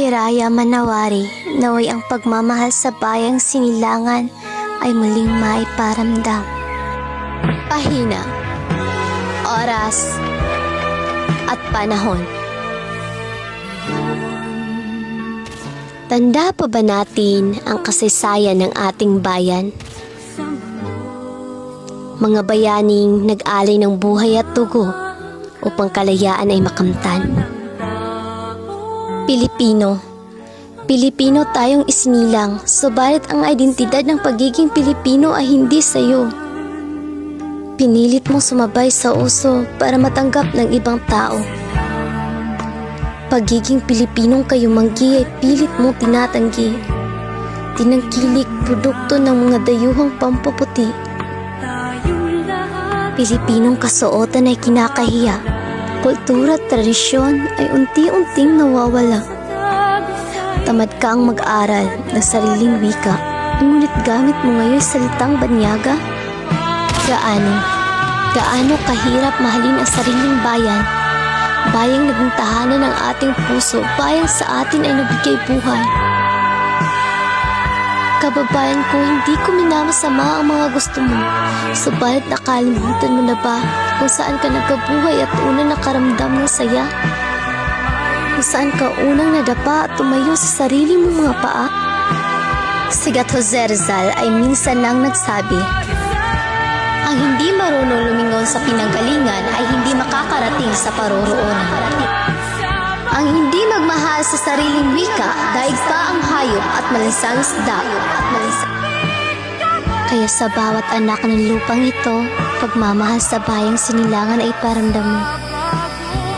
Hiraya Manawari, naway ang pagmamahal sa bayang sinilangan ay muling maiparamdam. Pahina, oras, at panahon. Tanda pa ba natin ang kasaysayan ng ating bayan? Mga bayaning nag-alay ng buhay at tugo upang kalayaan ay makamtan. Pilipino. Pilipino tayong isinilang, subalit ang identidad ng pagiging Pilipino ay hindi sa iyo. Pinilit mong sumabay sa uso para matanggap ng ibang tao. Pagiging Pilipinong kayumanggi ay pilit mong tinatanggi. Tinangkilik produkto ng mga dayuhang pampaputi. Pilipinong kasuotan ay kinakahiya kultura at tradisyon ay unti-unting nawawala. Tamad kang mag-aral ng sariling wika, ngunit gamit mo ngayon salitang banyaga? Gaano? Gaano kahirap mahalin ang sariling bayan? Bayang naging tahanan ng ating puso, bayang sa atin ay nabigay buhay. Kababayan ko, hindi ko minamasama ang mga gusto mo. Subalit nakalimutan mo na ba kung saan ka nagkabuhay at unang nakaramdam ng saya? Kung saan ka unang nadapa at tumayo sa sarili mong mga paa? Sigat Jose Rizal ay minsan lang nagsabi, Ang hindi marunong lumingon sa pinanggalingan ay hindi makakarating sa paroroonan. Ang hindi magmahal sa sariling wika, daig pa ang hayop at malisang isda. Kaya sa bawat anak ng lupang ito, pagmamahal sa bayang sinilangan ay paramdam mo.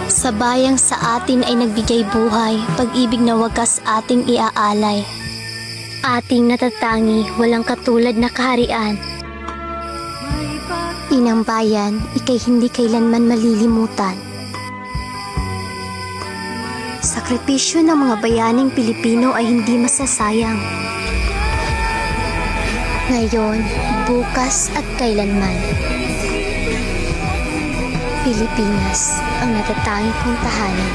Sa bayang sa atin ay nagbigay buhay, pag-ibig na wagas ating iaalay. Ating natatangi, walang katulad na kaharian. Inang bayan, ikay hindi kailanman malilimutan. Sakripisyo ng mga bayaning Pilipino ay hindi masasayang. Ngayon, bukas at kailanman. Pilipinas ang natatanging kong tahanan.